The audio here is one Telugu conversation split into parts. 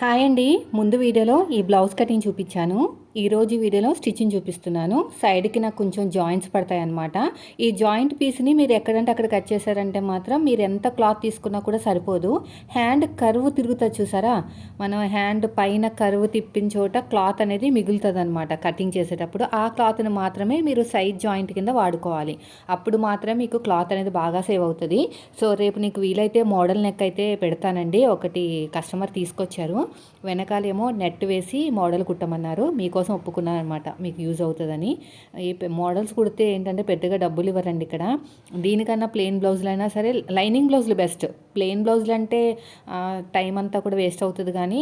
హాయ్ అండి. ముందు వీడియోలో ఈ బ్లౌజ్ కటింగ్ చూపించాను. ఈరోజు వీడియోలో స్టిచ్చింగ్ చూపిస్తున్నాను. సైడ్కి నాకు కొంచెం జాయింట్స్ పడతాయి అన్నమాట ఈ జాయింట్ పీస్ని మీరు ఎక్కడంటే అక్కడ కట్ చేశారంటే మాత్రం మీరు ఎంత క్లాత్ తీసుకున్నా కూడా సరిపోదు. హ్యాండ్ కరువు తిరుగుతుంది చూసారా? మనం హ్యాండ్ పైన కరువు తిప్పిన చోట క్లాత్ అనేది మిగులుతుంది అనమాట కటింగ్ చేసేటప్పుడు. ఆ క్లాత్ని మాత్రమే మీరు సైడ్ జాయింట్ కింద వాడుకోవాలి. అప్పుడు మాత్రమే మీకు క్లాత్ అనేది బాగా సేవ్ అవుతుంది. సో రేపు నీకు వీలైతే మోడల్ నెక్ అయితే పెడతానండి. ఒకటి కస్టమర్ తీసుకొచ్చారు. వెనకాలేమో నెట్ వేసి మోడల్ కుట్టమన్నారు. మీకోసం ఒప్పుకున్నాను అనమాట మీకు యూజ్ అవుతుందని. ఈ మోడల్స్ కుడితే ఏంటంటే పెద్దగా డబ్బులు ఇవ్వరండి ఇక్కడ. దీనికన్నా ప్లెయిన్ బ్లౌజులు అయినా సరే లైనింగ్ బ్లౌజులు బెస్ట్. ప్లెయిన్ బ్లౌజులు అంటే టైం అంతా కూడా వేస్ట్ అవుతుంది కానీ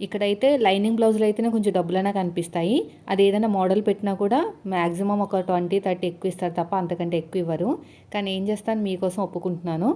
ఇక్కడైతే లైనింగ్ బ్లౌజులు అయితేనే కొంచెం డబ్బులైనా కనిపిస్తాయి. అది ఏదైనా మోడల్ పెట్టినా కూడా మ్యాక్సిమం ఒక ట్వంటీ థర్టీ ఎక్కువ ఇస్తారు తప్ప అంతకంటే ఎక్కువ ఇవ్వరు. కానీ ఏం చేస్తాను మీకోసం ఒప్పుకుంటున్నాను.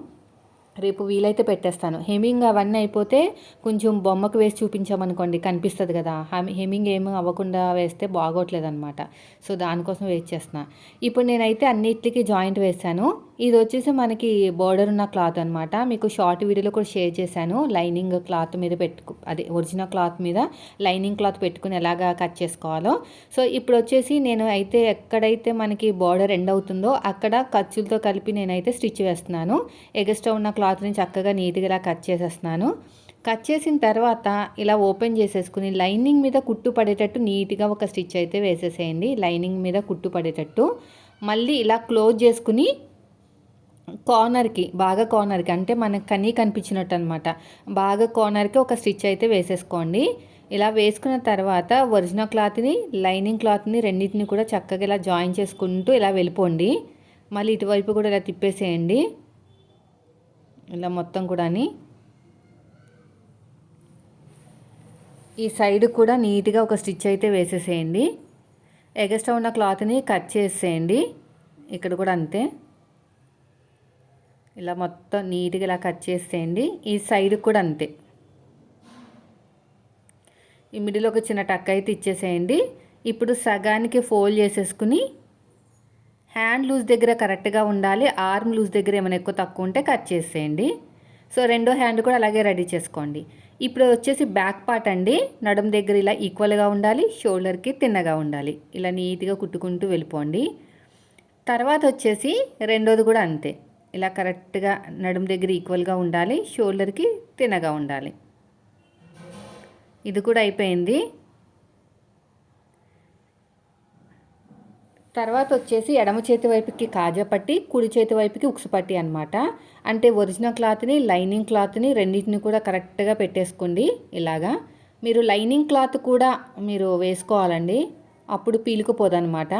రేపు వీలైతే పెట్టేస్తాను. హెమింగ్ అవన్నీ అయిపోతే కొంచెం బొమ్మకు వేసి చూపించామనుకోండి కనిపిస్తుంది కదా. హెమింగ్ ఏమి అవ్వకుండా వేస్తే బాగోట్లేదు అనమాట సో దానికోసం వేచి చేస్తున్నా. ఇప్పుడు నేనైతే అన్నిటికీ జాయింట్ వేసాను ఇది వచ్చేసి మనకి బోర్డర్ ఉన్న క్లాత్ అనమాట మీకు షార్ట్ వీడియోలో కూడా షేర్ చేశాను. లైనింగ్ క్లాత్ మీద పెట్టుకు అదే ఒరిజినల్ క్లాత్ మీద లైనింగ్ క్లాత్ పెట్టుకుని ఎలాగా కట్ చేసుకోవాలో. సో ఇప్పుడు వచ్చేసి నేను అయితే ఎక్కడైతే మనకి బోర్డర్ ఎండ్ అవుతుందో అక్కడ ఖర్చులతో కలిపి నేనైతే స్టిచ్ వేస్తున్నాను. ఎగస్ట్రా ఉన్న క్లాత్ని చక్కగా నీట్గా ఇలా కట్ చేసేస్తున్నాను. కట్ చేసిన తర్వాత ఇలా ఓపెన్ చేసేసుకుని లైనింగ్ మీద కుట్టు పడేటట్టు నీట్గా ఒక స్టిచ్ అయితే వేసేసేయండి. లైనింగ్ మీద కుట్టు పడేటట్టు. మళ్ళీ ఇలా క్లోజ్ చేసుకుని కార్నర్కి బాగా కార్నర్కి అంటే మనకు కనీ కనిపించినట్టు అనమాట బాగా కార్నర్కి ఒక స్టిచ్ అయితే వేసేసుకోండి. ఇలా వేసుకున్న తర్వాత ఒరిజినల్ క్లాత్ని లైనింగ్ క్లాత్ని రెండింటిని కూడా చక్కగా ఇలా జాయిన్ చేసుకుంటూ ఇలా వెళ్ళిపోండి. మళ్ళీ ఇటువైపు కూడా ఇలా తిప్పేసేయండి. ఇలా మొత్తం కూడా ఈ సైడ్ కూడా నీట్గా ఒక స్టిచ్ అయితే వేసేసేయండి. ఎగస్ట్రా ఉన్న క్లాత్ని కట్ చేసేయండి. ఇక్కడ కూడా అంతే. ఇలా మొత్తం నీట్గా ఇలా కట్ చేసేయండి. ఈ సైడ్ కూడా అంతే. ఈ మిడిల్ ఒక చిన్న టక్ అయితే ఇచ్చేసేయండి. ఇప్పుడు సగానికి ఫోల్డ్ చేసేసుకుని హ్యాండ్ లూజ్ దగ్గర కరెక్ట్గా ఉండాలి. ఆర్మ్ లూజ్ దగ్గర ఏమైనా ఎక్కువ తక్కువ ఉంటే కట్ చేసేయండి. సో రెండో హ్యాండ్ కూడా అలాగే రెడీ చేసుకోండి. ఇప్పుడు వచ్చేసి బ్యాక్ పార్ట్ అండి. నడుం దగ్గర ఇలా ఈక్వల్గా ఉండాలి. షోల్డర్కి తిన్నగా ఉండాలి. ఇలా నీట్గా కుట్టుకుంటూ వెళ్ళిపోండి. తర్వాత వచ్చేసి రెండోది కూడా అంతే. ఇలా కరెక్ట్గా నడుము దగ్గర ఈక్వల్గా ఉండాలి షోల్డర్కి తినగా ఉండాలి. ఇది కూడా అయిపోయింది. తర్వాత వచ్చేసి ఎడమ చేతి వైపుకి కాజా పట్టి కుడి చేతి వైపుకి ఉక్సు పట్టి అనమాట అంటే ఒరిజినల్ క్లాత్ని లైనింగ్ క్లాత్ని రెండింటిని కూడా కరెక్ట్గా పెట్టేసుకోండి ఇలాగా. మీరు లైనింగ్ క్లాత్ కూడా మీరు వేసుకోవాలండి. అప్పుడు పీలుకుపోదనమాట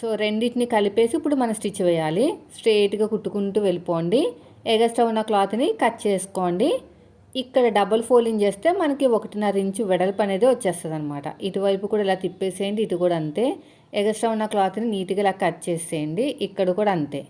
సో రెండింటిని కలిపేసి ఇప్పుడు మనం స్టిచ్ వేయాలి. స్ట్రెయిట్గా కుట్టుకుంటూ వెళ్ళిపోండి. ఎగస్ట్రా ఉన్న క్లాత్ని కట్ చేసుకోండి. ఇక్కడ డబుల్ ఫోల్డింగ్ చేస్తే మనకి ఒకటిన్నర ఇంచు వెడల్పు అనేది వచ్చేస్తుంది అనమాట ఇటువైపు కూడా ఇలా తిప్పేసేయండి ఇటు కూడా అంతే. ఎగస్ట్రా ఉన్న క్లాత్ని నీట్గా ఇలా కట్ చేసేయండి ఇక్కడ కూడా అంతే.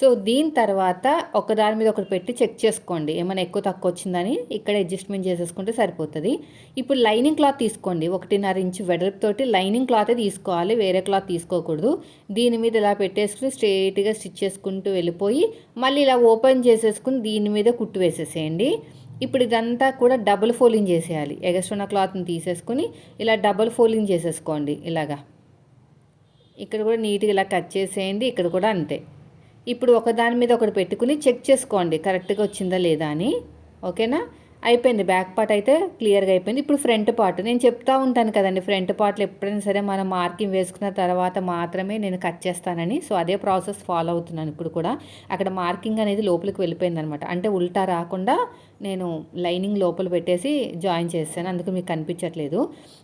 సో దీని తర్వాత ఒకదాని మీద ఒకటి పెట్టి చెక్ చేసుకోండి. ఏమైనా ఎక్కువ తక్కువ వచ్చిందని ఇక్కడ అడ్జస్ట్మెంట్ చేసేసుకుంటే సరిపోతుంది. ఇప్పుడు లైనింగ్ క్లాత్ తీసుకోండి. ఒకటిన్నర ఇంచు వెడల్పుతోటి లైనింగ్ క్లాతే తీసుకోవాలి వేరే క్లాత్ తీసుకోకూడదు. దీని మీద ఇలా పెట్టేసుకుని స్ట్రైట్గా స్టిచ్ చేసుకుంటూ వెళ్ళిపోయి మళ్ళీ ఇలా ఓపెన్ చేసేసుకుని దీని మీద కుట్టు వేసేసేయండి. ఇప్పుడు ఇదంతా కూడా డబుల్ ఫోల్డింగ్ చేసేయాలి. ఎగస్ట్రున్న క్లాత్ని తీసేసుకుని ఇలా డబుల్ ఫోల్డింగ్ చేసేసుకోండి ఇలాగా. ఇక్కడ కూడా నీట్గా ఇలా కట్ చేసేయండి. ఇక్కడ కూడా అంతే. ఇప్పుడు ఒకదాని మీద ఒకటి పెట్టుకుని చెక్ చేసుకోండి. కరెక్ట్గా వచ్చిందా లేదా అని. ఓకేనా? అయిపోయింది. బ్యాక్ పార్ట్ అయితే క్లియర్గా అయిపోయింది. ఇప్పుడు ఫ్రంట్ పార్ట్. నేను చెప్తా ఉంటాను కదండి ఫ్రంట్ పార్ట్లు ఎప్పుడైనా సరే మనం మార్కింగ్ వేసుకున్న తర్వాత మాత్రమే నేను కట్ చేస్తానని. సో అదే ప్రాసెస్ ఫాలో అవుతున్నాను ఇప్పుడు కూడా. అక్కడ మార్కింగ్ అనేది లోపలికి వెళ్ళిపోయింది అనమాట అంటే ఉల్టా రాకుండా నేను లైనింగ్ లోపల పెట్టేసి జాయిన్ చేస్తాను అందుకు మీకు కనిపించట్లేదు.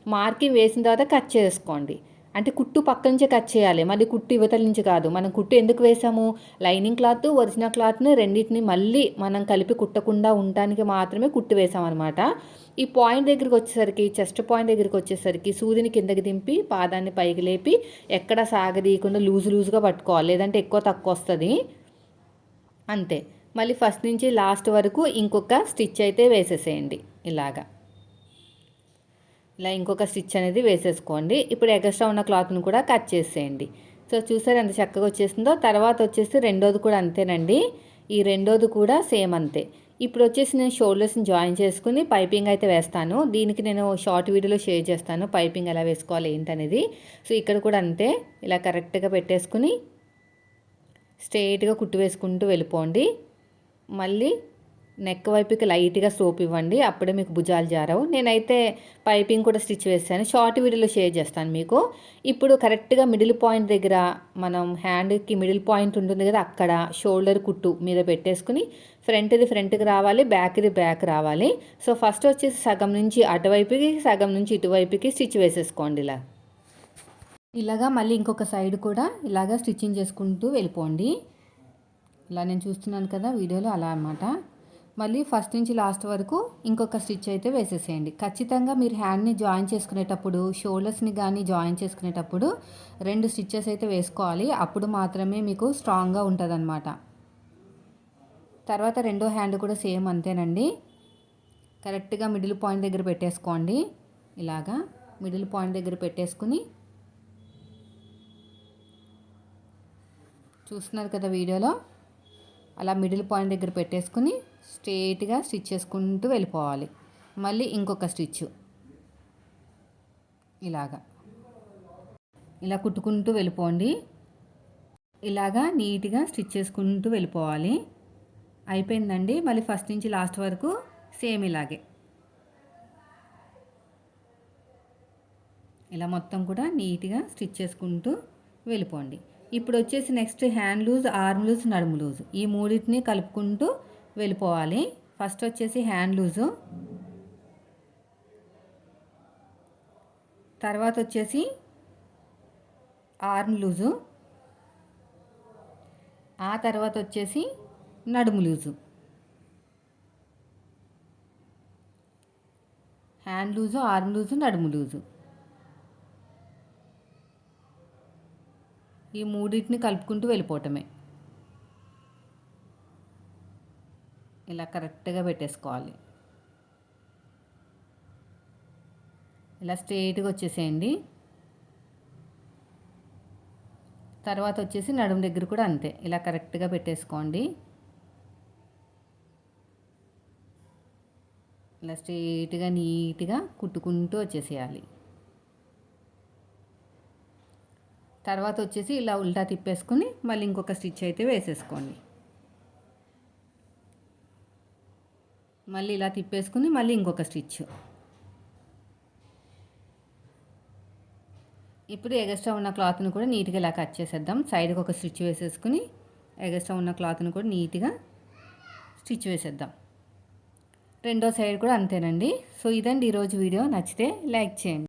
మార్కింగ్ వేసిన తర్వాత కట్ చేసుకోండి. అంటే కుట్టు పక్క నుంచే కట్ చేయాలి. మళ్ళీ కుట్టు యువతల నుంచి కాదు. మనం కుట్టు ఎందుకు వేసాము? లైనింగ్ క్లాత్ ఒరిజినల్ క్లాత్ని రెండింటిని మళ్ళీ మనం కలిపి కుట్టకుండా ఉండటానికి మాత్రమే కుట్టు వేసామన్నమాట. ఈ పాయింట్ దగ్గరికి వచ్చేసరికి చెస్ట్ పాయింట్ దగ్గరికి వచ్చేసరికి సూదిని కిందకి దింపి పాదాన్ని పైకి లేపి ఎక్కడ సాగదీయకుండా లూజు లూజుగా పట్టుకోవాలి. లేదంటే ఎక్కువ తక్కువ వస్తుంది. అంతే. మళ్ళీ ఫస్ట్ నుంచి లాస్ట్ వరకు ఇంకొక స్టిచ్ అయితే వేసేసేయండి. ఇలాగా. ఇలా ఇంకొక స్టిచ్ అనేది వేసేసుకోండి. ఇప్పుడు ఎగస్ట్రా ఉన్న క్లాత్ను కూడా కట్ చేసేయండి. సో చూసారు ఎంత చక్కగా వచ్చేసిందో? తర్వాత వచ్చేసి రెండోది కూడా అంతేనండి. ఈ రెండోది కూడా సేమ్ అంతే. ఇప్పుడు వచ్చేసి నేను షోల్డర్స్ని జాయిన్ చేసుకుని పైపింగ్ అయితే వేస్తాను. దీనికి నేను షార్ట్ వీడియోలో షేర్ చేస్తాను. పైపింగ్ ఎలా వేసుకోవాలి ఏంటనేది. సో ఇక్కడ కూడా అంతే. ఇలా కరెక్ట్గా పెట్టేసుకుని స్ట్రైట్గా కుట్టు వేసుకుంటూ వెళ్ళిపోండి. మళ్ళీ నెక్ వైపుకి లైట్గా సోప్ ఇవ్వండి. అప్పుడే మీకు భుజాలు జారవు. నేనైతే పైపింగ్ కూడా స్టిచ్ వేసాను. షార్ట్ వీడియోలో షేర్ చేస్తాను మీకు. ఇప్పుడు కరెక్ట్గా మిడిల్ పాయింట్ దగ్గర మనం హ్యాండ్కి మిడిల్ పాయింట్ ఉంటుంది కదా అక్కడ షోల్డర్ కుట్టు మీద పెట్టేసుకుని ఫ్రంట్ది ఫ్రంట్కి రావాలి బ్యాక్ది బ్యాక్ రావాలి. సో ఫస్ట్ వచ్చేసి సగం నుంచి అటువైపుకి సగం నుంచి ఇటువైపుకి స్టిచ్ వేసేసుకోండి ఇలా. ఇలాగా మళ్ళీ ఇంకొక సైడ్ కూడా ఇలాగా స్టిచ్చింగ్ చేసుకుంటూ వెళ్ళిపోండి. ఇలా నేను చూస్తున్నాను కదా వీడియోలో అలా అనమాట మళ్ళీ ఫస్ట్ నుంచి లాస్ట్ వరకు ఇంకొక స్టిచ్ అయితే వేసేసేయండి. ఖచ్చితంగా మీరు హ్యాండ్ని జాయిన్ చేసుకునేటప్పుడు షోల్డర్స్ని కానీ జాయిన్ చేసుకునేటప్పుడు రెండు స్టిచ్చెస్ అయితే వేసుకోవాలి. అప్పుడు మాత్రమే మీకు స్ట్రాంగ్గా ఉంటుంది తర్వాత రెండో హ్యాండ్ కూడా సేమ్ అంతేనండి. కరెక్ట్గా మిడిల్ పాయింట్ దగ్గర పెట్టేసుకోండి. ఇలాగా మిడిల్ పాయింట్ దగ్గర పెట్టేసుకుని చూస్తున్నారు కదా వీడియోలో? అలా మిడిల్ పాయింట్ దగ్గర పెట్టేసుకుని స్ట్రేట్గా స్టిచ్ చేసుకుంటూ వెళ్ళిపోవాలి. మళ్ళీ ఇంకొక స్టిచ్ ఇలాగా. ఇలా కుట్టుకుంటూ వెళ్ళిపోండి. ఇలాగా నీట్గా స్టిచ్ చేసుకుంటూ వెళ్ళిపోవాలి. అయిపోయిందండి. మళ్ళీ ఫస్ట్ నుంచి లాస్ట్ వరకు సేమ్ ఇలాగే. ఇలా మొత్తం కూడా నీట్గా స్టిచ్ చేసుకుంటూ వెళ్ళిపోండి. ఇప్పుడు వచ్చేసి next hand loose arm loose నడుము లూజ్. ఈ మూడింటిని కలుపుకుంటూ వెళ్ళిపోవాలి. ఫస్ట్ వచ్చేసి హ్యాండ్ లూజు. తర్వాత వచ్చేసి ఆర్మ్ లూజు. ఆ తర్వాత వచ్చేసి నడుము loose. Hand loose arm loose నడుము లూజు. ఈ మూడింటిని కలుపుకుంటూ వెళ్ళిపోవటమే. ఇలా కరెక్ట్గా పెట్టేసుకోవాలి. ఇలా స్ట్రేట్గా వచ్చేసేయండి. తర్వాత వచ్చేసి నడుము దగ్గర కూడా అంతే. ఇలా కరెక్ట్గా పెట్టేసుకోండి. ఇలా స్ట్రేట్గా నీట్గా కుట్టుకుంటూ వచ్చేసేయాలి. తర్వాత వచ్చేసి ఇలా ఉల్టా తిప్పేసుకుని మళ్ళీ ఇంకొక స్టిచ్ అయితే వేసేసుకోండి. మళ్ళీ ఇలా తిప్పేసుకుని మళ్ళీ ఇంకొక స్టిచ్. ఇప్పుడు ఎగస్ట్రా ఉన్న క్లాత్ని కూడా నీట్గా ఇలా కట్ చేసేద్దాం. సైడ్కి ఒక స్టిచ్ వేసేసుకుని ఎగస్ట్రా ఉన్న క్లాత్ని కూడా నీట్గా స్టిచ్ వేసేద్దాం. రెండో సైడ్ కూడా అంతేనండి. సో ఇదండి ఈరోజు వీడియో. నచ్చితే లైక్ చేయండి.